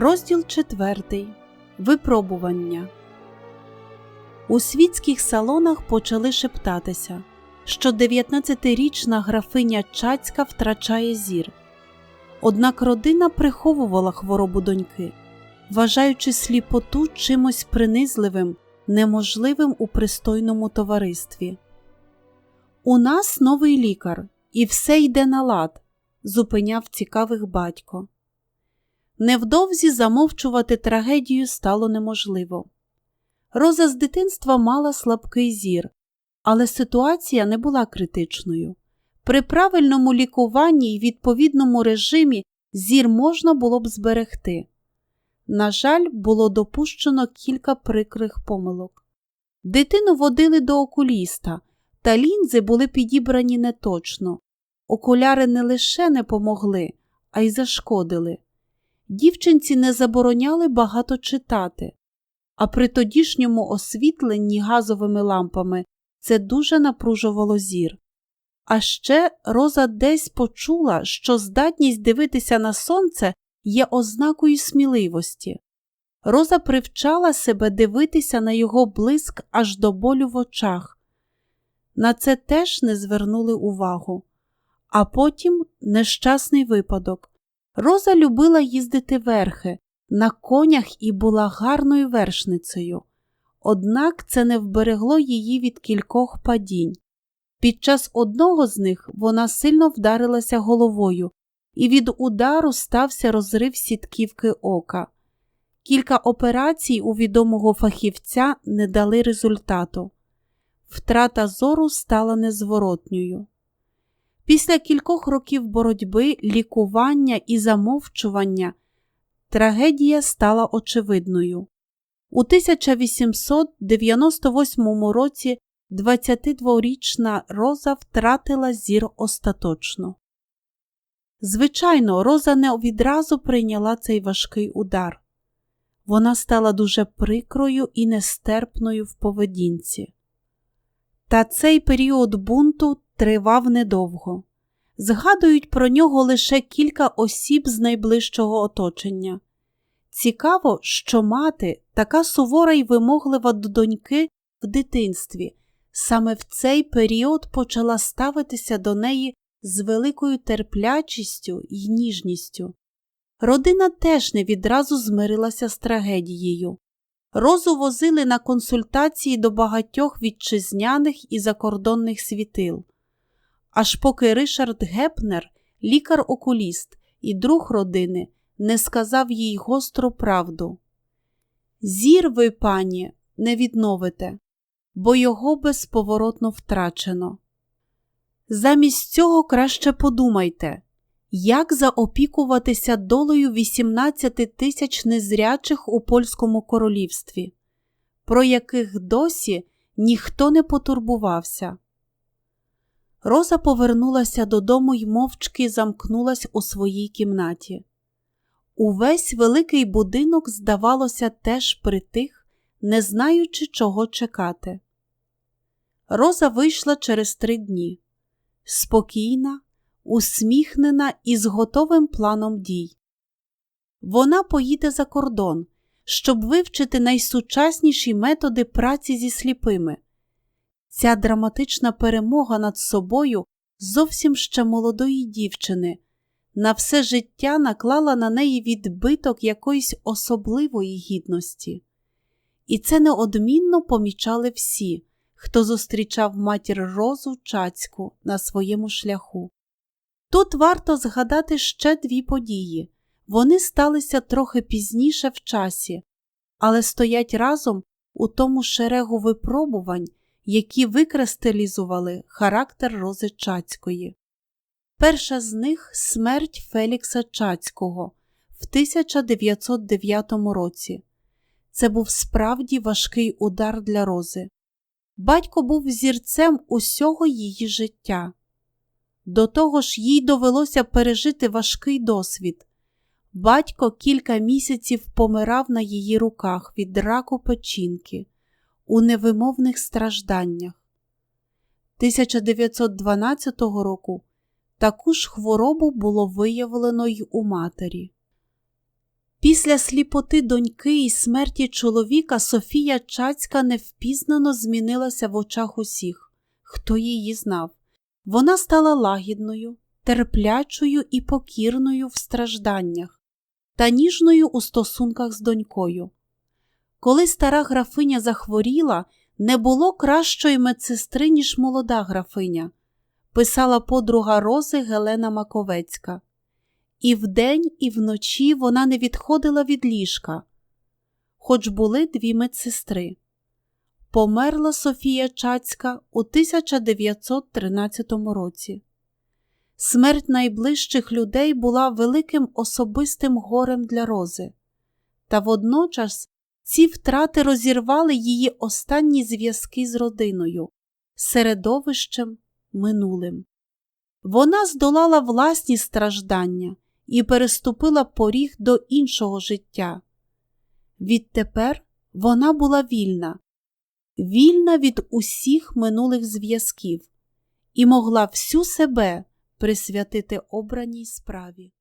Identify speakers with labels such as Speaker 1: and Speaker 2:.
Speaker 1: Розділ 4. Випробування. У світських салонах почали шептатися, що 19-річна графиня Чацька втрачає зір. Однак родина приховувала хворобу доньки, вважаючи сліпоту чимось принизливим, неможливим у пристойному товаристві. У нас новий лікар, і все йде на лад, зупиняв цікавих батько. Невдовзі замовчувати трагедію стало неможливо. Роза з дитинства мала слабкий зір, але ситуація не була критичною. При правильному лікуванні і відповідному режимі зір можна було б зберегти. На жаль, було допущено кілька прикрих помилок. Дитину водили до окуліста, та лінзи були підібрані неточно. Окуляри не лише не помогли, а й зашкодили. Дівчинці не забороняли багато читати, а при тодішньому освітленні газовими лампами це дуже напружувало зір. А ще Роза десь почула, що здатність дивитися на сонце є ознакою сміливості. Роза привчала себе дивитися на його блиск аж до болю в очах. На це теж не звернули увагу. А потім нещасний випадок. Роза любила їздити верхи, на конях і була гарною вершницею. Однак це не вберегло її від кількох падінь. Під час одного з них вона сильно вдарилася головою, і від удару стався розрив сітківки ока. Кілька операцій у відомого фахівця не дали результату. Втрата зору стала незворотньою. Після кількох років боротьби, лікування і замовчування трагедія стала очевидною. У 1898 році 22-річна Роза втратила зір остаточно. Звичайно, Роза не відразу прийняла цей важкий удар. Вона стала дуже прикрою і нестерпною в поведінці. Та цей період бунту тривав недовго. Згадують про нього лише кілька осіб з найближчого оточення. Цікаво, що мати, така сувора й вимоглива до доньки в дитинстві, саме в цей період почала ставитися до неї з великою терплячістю й ніжністю. Родина теж не відразу змирилася з трагедією. Розу возили на консультації до багатьох вітчизняних і закордонних світил. Аж поки Ришард Гепнер, лікар-окуліст і друг родини, не сказав їй гостру правду. Зір ви, пані, не відновите, бо його безповоротно втрачено. Замість цього краще подумайте, як заопікуватися долею 18 тисяч незрячих у польському королівстві, про яких досі ніхто не потурбувався. Роза повернулася додому й мовчки замкнулась у своїй кімнаті. Увесь великий будинок, здавалося, теж притих, не знаючи, чого чекати. Роза вийшла через три дні спокійна, усміхнена і з готовим планом дій. Вона поїде за кордон, щоб вивчити найсучасніші методи праці зі сліпими. Ця драматична перемога над собою зовсім ще молодої дівчини, на все життя наклала на неї відбиток якоїсь особливої гідності. І це неодмінно помічали всі, хто зустрічав матір Розу Чацьку на своєму шляху. Тут варто згадати ще дві події вони сталися трохи пізніше в часі, але стоять разом у тому шерегу випробувань, які викристалізували характер Рози Чацької. Перша з них смерть Фелікса Чацького в 1909 році. Це був справді важкий удар для Рози. Батько був зірцем усього її життя. До того ж, їй довелося пережити важкий досвід. Батько кілька місяців помирав на її руках від раку печінки у невимовних стражданнях. 1912 року таку ж хворобу було виявлено й у матері. Після сліпоти доньки і смерті чоловіка Софія Чацька невпізнано змінилася в очах усіх, хто її знав. Вона стала лагідною, терплячою і покірною в стражданнях та ніжною у стосунках з донькою. Коли стара графиня захворіла, не було кращої медсестри, ніж молода графиня, писала подруга Рози Гелена Маковецька. І вдень, і вночі вона не відходила від ліжка, хоч були дві медсестри. Померла Софія Чацька у 1913 році. Смерть найближчих людей була великим особистим горем для Рози, та водночас ці втрати розірвали її останні зв'язки з родиною, середовищем минулим. Вона здолала власні страждання і переступила поріг до іншого життя. Відтепер вона була вільна, вільна від усіх минулих зв'язків і могла всю себе присвятити обраній справі.